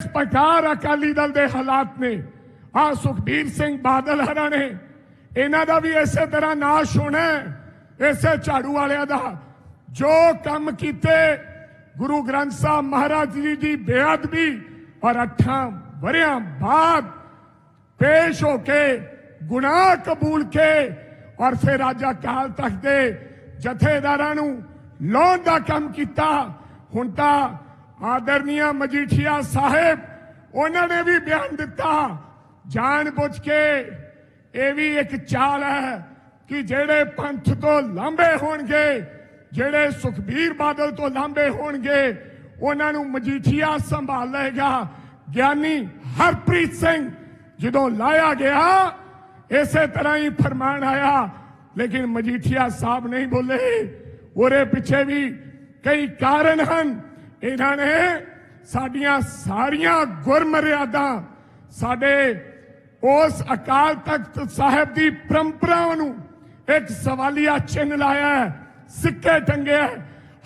ਪ੍ਰਕਾਰ ਅਕਾਲੀ ਦਲ ਦੇ ਹਾਲਾਤ ਨੇ। ਆ ਸੁਖਬੀਰ ਸਿੰਘ ਬਾਦਲ ਹਰਾਂ ਨੇ, ਇਹਨਾਂ ਦਾ ਵੀ ਇਸੇ ਤਰ੍ਹਾਂ ਨਾਸ਼ ਹੋਣਾ ਇਸੇ ਝਾੜੂ ਵਾਲਿਆਂ ਦਾ। ਜੋ ਕੰਮ ਕੀਤੇ, ਗੁਰੂ ਗ੍ਰੰਥ ਸਾਹਿਬ ਮਹਾਰਾਜ ਜੀ ਦੀ ਬੇਅਦਬੀ ਔਰ ਅੱਠਾਂ ਵਰਿਆਂ ਬਾਅਦ ਪੇਸ਼ ਹੋ ਕੇ, ਗੁਨਾਹ ਕਬੂਲ ਕੇ ਔਰ ਫਿਰ ਰਾਜਾ ਅਕਾਲ ਤਖਤ ਦੇ ਜਥੇਦਾਰਾਂ ਨੂੰ ਲਾਉਣ ਦਾ ਕੰਮ ਕੀਤਾ। ਹੁਣ ਤਾਂ ਆਦਰਨੀਆ ਮਜੀਠੀਆ ਸਾਹਿਬ ਉਹਨਾਂ ਨੇ ਵੀ ਬਿਆਨ ਦਿੱਤਾ ਜਾਣ ਬੁੱਝ ਕੇ ਇਹ ਵੀ ਇੱਕ ਚਾਲ ਹੈ ਕਿ ਜਿਹੜੇ ਪੰਥ ਤੋਂ ਲਾਂਬੇ ਹੋਣਗੇ ਜਿਹੜੇ ਸੁਖਬੀਰ ਬਾਦਲ ਤੋਂ ਲਾਂਬੇ ਹੋਣਗੇ ਉਹਨਾਂ ਨੂੰ ਮਜੀਠੀਆ ਸੰਭਾਲ ਲਏਗਾ ਗਿਆਨੀ ਹਰਪ੍ਰੀਤ ਸਿੰਘ ਜਦੋਂ ਲਾਇਆ ਗਿਆ ਇਸੇ ਤਰ੍ਹਾਂ ਹੀ ਫਰਮਾਨ ਆਇਆ ਲੇਕਿਨ ਮਜੀਠੀਆ ਸਾਹਿਬ ਨਹੀਂ ਬੋਲੇ ਉਹਦੇ ਪਿੱਛੇ ਵੀ ਕਈ ਕਾਰਨ ਹਨ ਇਹਨਾਂ ਨੇ ਸਾਡੀਆਂ ਸਾਰੀਆਂ ਗੁਰਮਰਿਆਦਾ ਸਾਡੇ ਉਸ ਅਕਾਲ ਤਖਤ ਸਾਹਿਬ ਦੀ ਪਰੰਪਰਾਵਾਂ ਨੂੰ ਇੱਕ ਸਵਾਲੀਆ ਚਿੰਨ੍ਹ ਲਾਇਆ ਹੈ, ਸਿੱਕੇ ਟੰਗਿਆ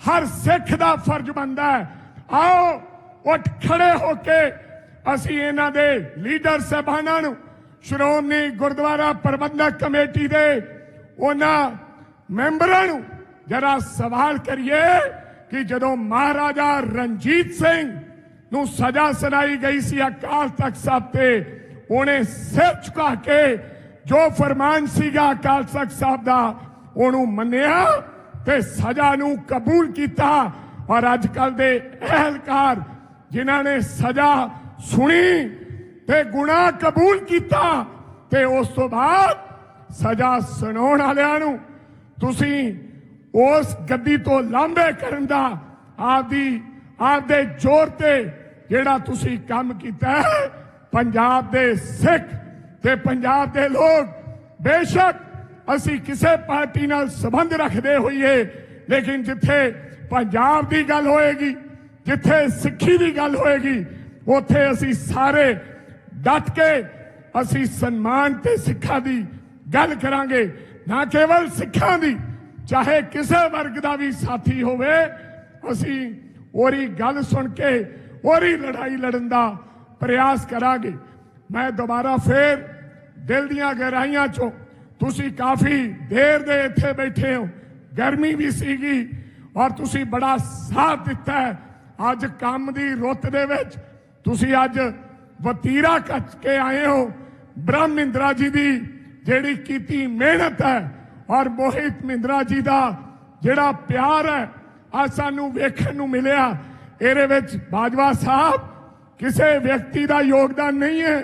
ਹਰ ਸਿੱਖ ਦਾ ਫਰਜ਼ ਬਣਦਾ ਹੈ। ਆਓ ਉੱਠ ਖੜੇ ਹੋ ਕੇ ਅਸੀਂ ਇਹਨਾਂ ਦੇ ਲੀਡਰ ਸਹਿਬਾਨਾਂ ਨੂੰ ਸ਼੍ਰੋਮਣੀ ਗੁਰਦੁਆਰਾ ਪ੍ਰਬੰਧਕ ਕਮੇਟੀ ਦੇ ਉਹਨਾਂ ਮੈਂਬਰਾਂ ਨੂੰ ਜਰਾ ਸਵਾਲ ਕਰੀਏ। ਕਿ ਜਦੋਂ ਮਹਾਰਾਜਾ ਰਣਜੀਤ ਸਿੰਘ ਨੂੰ ਸਜ਼ਾ ਸੁਣਾਈ ਗਈ ਸੀ ਅਕਾਲ ਤਖਤ ਸਾਹਿਬ ਤੇ, ਉਹਨੇ ਸਿਰ ਝੁਕਾ ਕੇ ਜੋ ਫਰਮਾਨ ਸੀਗਾ ਅਕਾਲ ਤਖਤ ਸਾਹਿਬ ਦਾ, ਉਹਨੂੰ ਮੰਨਿਆ ਤੇ ਸਜ਼ਾ ਨੂੰ ਕਬੂਲ ਕੀਤਾ। ਔਰ ਅੱਜ ਕੱਲ ਦੇ ਅਹਿਲਕਾਰ ਜਿਨ੍ਹਾਂ ਨੇ ਸਜ਼ਾ ਸੁਣੀ ਤੇ ਗੁਨਾਹ ਕਬੂਲ ਕੀਤਾ, ਤੇ ਉਸ ਤੋਂ ਬਾਅਦ ਸਜ਼ਾ ਸੁਣਾਉਣ ਵਾਲਿਆਂ ਨੂੰ ਤੁਸੀਂ ਉਸ ਗੱਦੀ ਤੋਂ ਲਾਂਭੇ ਕਰਨ ਦਾ ਆਪਦੀ, ਆਪਦੇ ਜ਼ੋਰ ਤੇ ਜਿਹੜਾ ਤੁਸੀਂ ਕੰਮ ਕੀਤਾ ਹੈ, ਪੰਜਾਬ ਦੇ ਸਿੱਖ ਤੇ ਪੰਜਾਬ ਦੇ ਲੋਕ, ਬੇਸ਼ੱਕ ਅਸੀਂ ਕਿਸੇ ਪਾਰਟੀ ਨਾਲ ਸੰਬੰਧ ਰੱਖਦੇ ਹੋਈਏ, ਲੇਕਿਨ ਜਿੱਥੇ ਪੰਜਾਬ ਦੀ ਗੱਲ ਹੋਏਗੀ, ਜਿੱਥੇ ਸਿੱਖੀ ਦੀ ਗੱਲ ਹੋਏਗੀ, ਉੱਥੇ ਅਸੀਂ ਸਾਰੇ ਡਟ ਕੇ ਅਸੀਂ ਸਨਮਾਨ ਤੇ ਸਿੱਖਾਂ ਦੀ ਗੱਲ ਕਰਾਂਗੇ, ਨਾ ਕੇਵਲ ਸਿੱਖਾਂ ਦੀ ਚਾਹੇ ਕਿਸੇ ਵਰਗ ਦਾ ਵੀ ਸਾਥੀ ਹੋਵੇ, ਅਸੀਂ ਉਹਦੀ ਗੱਲ ਸੁਣ ਕੇ, ਉਹਦੀ ਲੜਾਈ ਲੜਨ ਦਾ ਪ੍ਰਯਾਸ ਕਰਾਂਗੇ। ਮੈਂ ਦੁਬਾਰਾ ਫੇਰ ਦਿਲ ਦੀਆਂ ਗਹਿਰਾਈਆਂ ਚੋਂ ਤੁਸੀਂ ਕਾਫੀ ਦੇਰ ਦੇ ਇੱਥੇ ਬੈਠੇ ਹੋ, ਗਰਮੀ ਵੀ ਸੀਗੀ ਔਰ ਤੁਸੀਂ ਬੜਾ ਸਾਥ ਦਿੱਤਾ ਅੱਜ ਕੰਮ ਦੀ ਰੁੱਤ ਦੇ ਵਿੱਚ ਤੁਸੀਂ ਅੱਜ ਵਤੀਰਾ ਕੱਚ ਕੇ ਆਏ ਹੋ। ਬ੍ਰਹਮ ਇੰਦਰਾ ਜੀ ਦੀ ਜਿਹੜੀ ਕੀਤੀ ਮਿਹਨਤ ਹੈ ਔਰ ਮੋਹਿਤ ਮਿੰਦਰਾ ਜੀ ਦਾ ਜਿਹੜਾ ਪਿਆਰ ਹੈ ਆ ਸਾਨੂੰ ਵੇਖਣ ਨੂੰ ਮਿਲਿਆ। ਇਹਦੇ ਵਿੱਚ ਬਾਜਵਾ ਸਾਹਿਬ ਕਿਸੇ ਵਿਅਕਤੀ ਦਾ ਯੋਗਦਾਨ ਨਹੀਂ ਹੈ।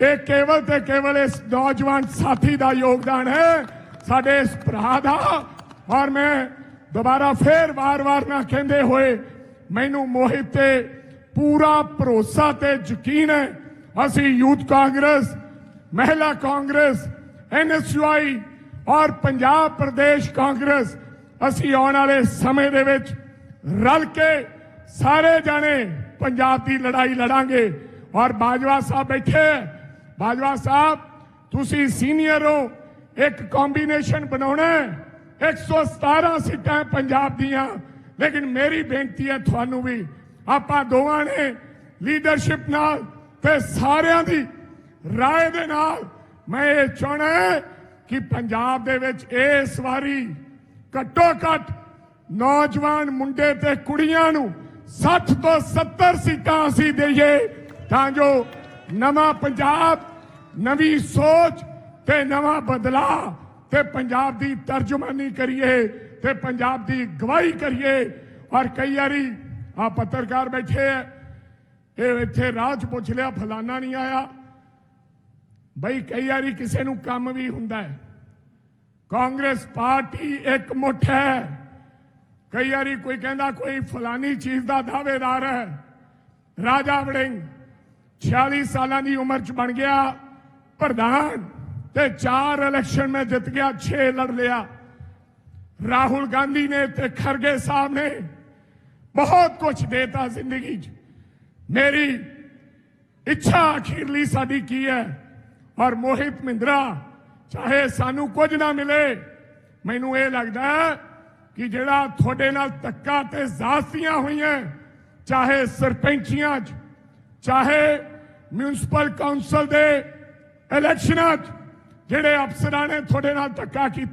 ਇਹ ਕੇਵਲ ਤੇ ਕੇਵਲ ਇਸ ਨੌਜਵਾਨ ਸਾਥੀ ਦਾ ਯੋਗਦਾਨ ਹੈ। ਸਾਡੇ ਇਸ ਭਰਾ ਦਾ। ਔਰ ਮੈਂ ਦੁਬਾਰਾ ਫੇਰ ਵਾਰ-ਵਾਰ ਨਾ ਕਹਿੰਦੇ ਹੋਏ, ਮੈਨੂੰ ਮੋਹਿਤ ਤੇ ਪੂਰਾ ਭਰੋਸਾ ਤੇ ਯਕੀਨ ਹੈ। ਅਸੀਂ ਯੂਥ ਕਾਂਗਰਸ, ਮਹਿਲਾ ਕਾਂਗਰਸ ਐਨਐਸਯੂਆਈ ਔਰ ਪੰਜਾਬ ਪ੍ਰਦੇਸ਼ ਕਾਂਗਰਸ, ਅਸੀਂ ਆਉਣ ਵਾਲੇ ਸਮੇਂ ਦੇ ਵਿੱਚ ਰਲ ਕੇ ਸਾਰੇ ਜਾਣੇ ਪੰਜਾਬ ਦੀ ਲੜਾਈ ਲੜਾਂਗੇ। ਔਰ ਬਾਜਵਾ ਸਾਹਿਬ ਬੈਠੇ ਹੈ। ਬਾਜਵਾ ਸਾਹਿਬ, ਤੁਸੀਂ ਸੀਨੀਅਰ ਹੋ। ਇੱਕ ਕੰਬੀਨੇਸ਼ਨ ਬਣਾਉਣਾ 117 ਸੀਟਾਂ ਪੰਜਾਬ ਦੀਆਂ। ਲੇਕਿਨ ਮੇਰੀ ਬੇਨਤੀ ਹੈ ਤੁਹਾਨੂੰ ਵੀ, ਆਪਾਂ ਦੋਵਾਂ ਨੇ ਲੀਡਰਸ਼ਿਪ ਨਾਲ ਤੇ ਸਾਰਿਆਂ ਦੀ ਰਾਏ ਦੇ ਨਾਲ ਮੈਂ ਇਹ ਚਾਹਣਾ ਹੈ ਕਿ ਪੰਜਾਬ ਦੇ ਵਿੱਚ ਇਸ ਵਾਰੀ ਘੱਟੋ ਘੱਟ ਨੌਜਵਾਨ ਮੁੰਡੇ ਤੇ ਕੁੜੀਆਂ ਨੂੰ 60 ਤੋਂ 70 ਸੀਟਾਂ ਅਸੀਂ ਦੇਈਏ ਤਾਂ ਜੋ ਨਵਾਂ ਪੰਜਾਬ, ਨਵੀਂ ਸੋਚ ਤੇ ਨਵਾਂ ਬਦਲਾਅ ਤੇ ਪੰਜਾਬ ਦੀ ਤਰਜਮਾਨੀ ਕਰੀਏ ਤੇ ਪੰਜਾਬ ਦੀ ਗਵਾਹੀ ਕਰੀਏ। ਔਰ ਕਈ ਵਾਰੀ ਆ ਪੱਤਰਕਾਰ ਬੈਠੇ ਆ, ਇਹ ਇੱਥੇ ਰਾਹ 'ਚ ਪੁੱਛ ਲਿਆ, ਫਲਾਨਾ ਨਹੀਂ ਆਇਆ। ਬਈ ਕਈ ਵਾਰੀ ਕਿਸੇ ਨੂੰ ਕੰਮ ਵੀ ਹੁੰਦਾ ਹੈ। ਕਾਂਗਰਸ ਪਾਰਟੀ ਇੱਕ ਮੁੱਠ ਹੈ। ਕਈ ਵਾਰੀ ਕੋਈ ਕਹਿੰਦਾ ਕੋਈ ਫਲਾਨੀ ਚੀਜ਼ ਦਾ ਦਾਅਵੇਦਾਰ ਹੈ। ਰਾਜਾ ਵੜਿੰਗ 46 ਸਾਲਾਂ ਦੀ ਉਮਰ 'ਚ ਬਣ ਗਿਆ। ਪ੍ਰਧਾਨ ਤੇ ਚਾਰ ਇਲੈਕਸ਼ਨ ਮੈਂ ਜਿੱਤ ਗਿਆ 6 ਲੜ ਲਿਆ। ਰਾਹੁਲ ਗਾਂਧੀ ਨੇ ਤੇ ਖਰਗੇ ਸਾਹਿਬ ਨੇ ਬਹੁਤ ਕੁਝ ਦੇਤਾ ਜ਼ਿੰਦਗੀ 'ਚ। ਮੇਰੀ ਇੱਛਾ ਅਖੀਰਲੀ ਸਾਡੀ ਕੀ ਹੈ? ਔਰ ਮੋਹਿਤ ਮਿੰਦਰਾ ਚਾਹੇ ਸਾਨੂੰ ਕੁਝ ਨਾ ਮਿਲੇ, ਮੈਨੂੰ ਇਹ ਲੱਗਦਾ ਕਿ ਜਿਹੜਾ ਤੁਹਾਡੇ ਨਾਲ ਧੱਕਾ ਤੇ ਜ਼ਾਸਤੀਆਂ ਹੋਈਆਂ, ਚਾਹੇ ਸਰਪੰਚੀਆਂ 'ਚ, ਚਾਹੇ ਮਿਊਨਿਸਪਲ ਕਾਉਂਸਲ ਦੇ ਇਲੈਕਸ਼ਨਾਂ 'ਚ, ਜਿਹੜੇ ਅਫਸਰਾਂ ਨੇ ਤੁਹਾਡੇ ਨਾਲ ਧੱਕਾ ਕੀਤਾ